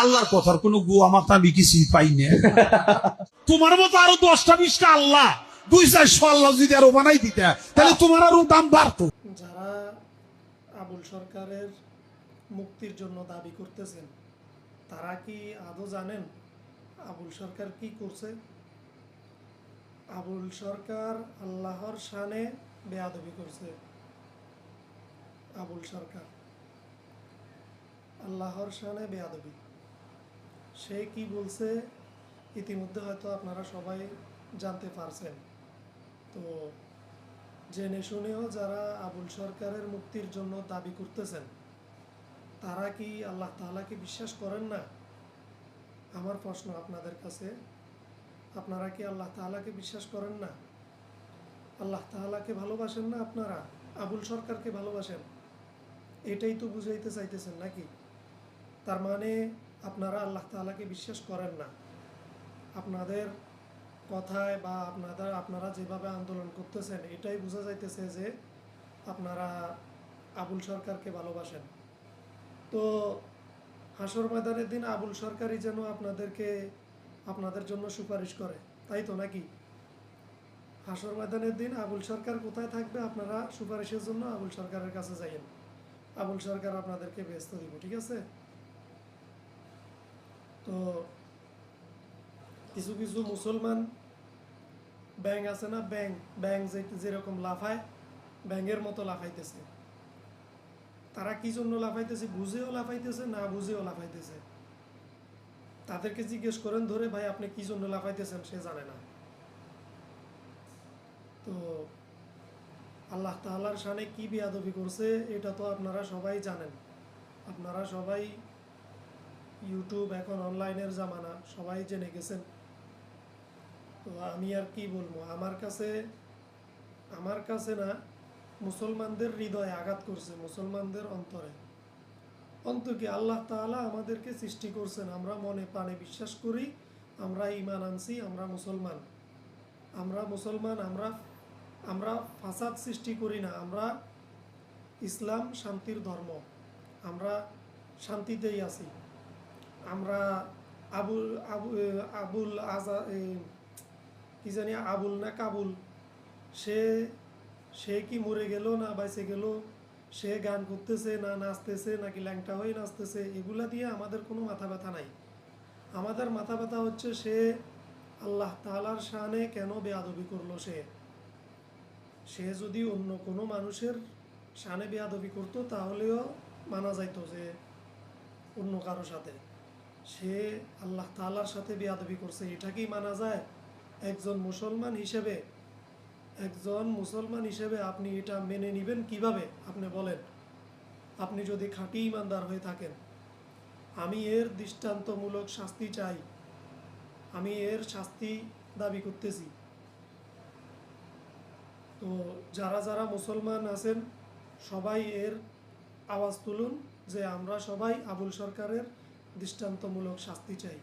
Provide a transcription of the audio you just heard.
আল্লাহর কথার কোনো গুয়া মাথা আমি কিছুই পাই না। তোমার মতো আরও দশটা বিশটা আল্লাহ, দুই চারশো আল্লাহ যদি আরও বানাই দিতে, তাহলে তোমার আরও দাম বাড়তো। যারা আবুল সরকারের মুক্তির জন্য দাবি করতেছেন, তারা কি আদৌ জানেন আবুল সরকার কি করছে? আবুল সরকার আল্লাহর শানে বেয়াদবি করছে। আবুল সরকার আল্লাহর বেয়াদবি। সে কি বলছে, ইতিমধ্যে হয়তো আপনারা সবাই জানতে পারছেন। তো জেনে শুনেও যারা আবুল সরকারের মুক্তির জন্য দাবি করতেছেন, তারা কি আল্লাহ তাআলাকে বিশ্বাস করেন না? আমার প্রশ্ন আপনাদের কাছে, আপনারা কি আল্লাহ তাআলাকে বিশ্বাস করেন না? আল্লাহ তাআলাকে ভালোবাসেন না আপনারা? আবুল সরকারকে ভালোবাসেন? এটাই তো বুঝাইতে চাইতেছেন নাকি? তার মানে আপনারা আল্লাহ তাআলাকে বিশ্বাস করেন না। আপনাদের কথায় বা আপনাদের, আপনারা যেভাবে আন্দোলন করতেছেন, এটাই বোঝা যাইতেছে যে আপনারা আবুল সরকারকে ভালোবাসেন। তো হাসর ময়দানের দিন আবুল সরকারই যেন আপনাদেরকে, আপনাদের জন্য সুপারিশ করে, তাই তো নাকি? হাসর ময়দানের দিন আবুল সরকার কোথায় থাকবে আপনারা সুপারিশের জন্য আবুল সরকারের কাছে যাইয়েন। আবুল সরকার আপনাদেরকে ব্যস্ত দিব, ঠিক আছে? তো কিছু কিছু মুসলমান ব্যাং আছে না ব্যাং ব্যাং যে যেরকম লাফায়, ব্যাঙের মতো লাফাইতেছে। তারা কি জন্য লাফাইতেছে? বুঝেও লাফাইতেছে, না বুঝেও লাফাইতেছে। তাদেরকে জিজ্ঞেস করেন ধরে, ভাই, আপনি কি জন্য লাফাইতেছেন? সে জানে না। তো আল্লাহ তাআলার শানে কি বিয়াদবি করছে, এটা তো আপনারা সবাই জানেন। আপনারা সবাই ইউটিউব এখন অনলাইনের জামানা, সবাই জেনে গেছেন। তো আমি আর কি বলব, আমার কাছে আমার কাছে না, মুসলমানদের হৃদয়ে আঘাত করছে মুসলমানদের অন্তরে। অন্তর কি আল্লাহ তাআলা আমাদেরকে সৃষ্টি করছেন, আমরা মনে প্রাণে বিশ্বাস করি, আমরা ইমান আনছি, আমরা মুসলমান। আমরা মুসলমান, আমরা আমরা ফাসাদ সৃষ্টি করি না, আমরা ইসলাম শান্তির ধর্ম, আমরা শান্তিতেই আছি। আমরা আবুল আবু আবুল আজা কি জানি, আবুল না কাবুল, সে সে কি মরে গেল না বাইসে গেল? সে গান করতেছে না নাচতেছে, নাকি ল্যাংটা হয়ে নাচতেছে? এগুলা দিয়ে আমাদের কোনো মাথা ব্যথা নাই। আমাদের মাথা ব্যথা হচ্ছে সে আল্লাহ তাআলার শানে কেন বেয়াদবি করল সে? সে যদি অন্য কোনো মানুষের শানে বেয়াদবি করতো, তাহলেও মানা যাইতো যে অন্য কারও সাথে। সে আল্লাহ তাআলার সাথে বেয়াদবি করছে। এটা কি মানা যায়? একজন মুসলমান হিসেবে, একজন মুসলমান হিসেবে আপনি এটা মেনে নেবেন কীভাবে? আপনি বলেন। আপনি যদি খাঁটি ইমানদার হয়ে থাকেন, আমি এর দৃষ্টান্তমূলক শাস্তি চাই। আমি এর শাস্তি দাবি করতেছি। তো যারা যারা মুসলমান আছেন, সবাই এর আওয়াজ তুলুন যে আমরা সবাই আবুল সরকারের দৃষ্টান্তমূলক শাস্তি চাই।